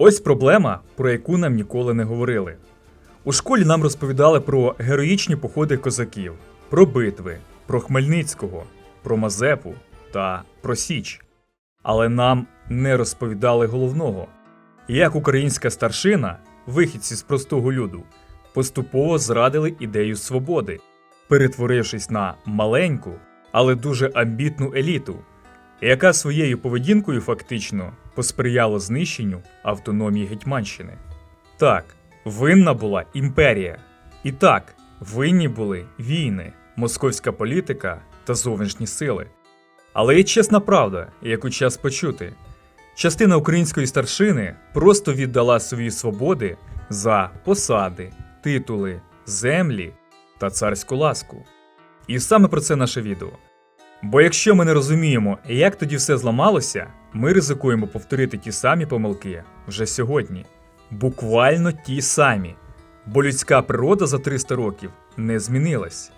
Ось проблема, про яку нам ніколи не говорили. У школі нам розповідали про героїчні походи козаків, про битви, про Хмельницького, про Мазепу та про Січ. Але нам не розповідали головного, як українська старшина, вихідці з простого люду, поступово зрадили ідею свободи, перетворившись на маленьку, але дуже амбітну еліту, яка своєю поведінкою фактично посприяла знищенню автономії Гетьманщини. Так, винна була імперія. І так, винні були війни, московська політика та зовнішні сили. Але є чесна правда, яку час почути. Частина української старшини просто віддала свої свободи за посади, титули, землі та царську ласку. І саме про це наше відео. Бо якщо ми не розуміємо, як тоді все зламалося, ми ризикуємо повторити ті самі помилки вже сьогодні. Буквально ті самі. Бо людська природа за 300 років не змінилась.